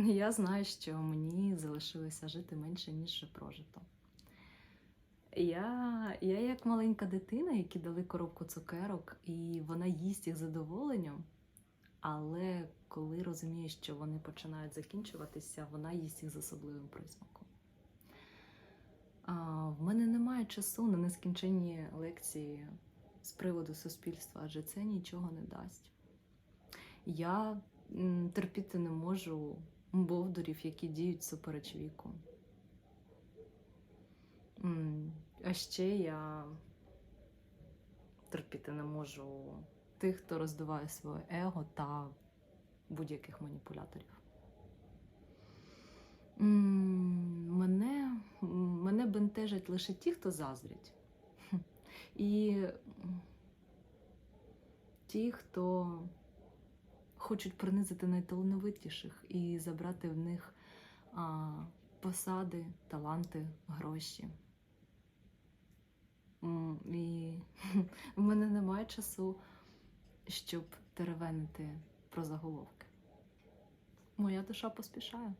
Я знаю, що мені залишилося жити менше, ніж прожито. Я, я як маленька дитина, які дали коробку цукерок, і вона їсть їх задоволенням. Але коли розуміє, що вони починають закінчуватися, вона їсть їх з особливим присмаком. А, в мене немає часу на нескінченні лекції з приводу суспільства, адже це нічого не дасть. Я терпіти не можу бовдурів, які діють супереч віку. А ще я терпіти не можу тих, хто роздуває своє его та будь-яких маніпуляторів. Мене, мене бентежать лише ті, хто заздрять. І ті, хто хочуть принизити найталановитіших і забрати в них а, посади, таланти, гроші. І в мене немає часу, щоб теревенити про заголовки. Моя душа поспішає.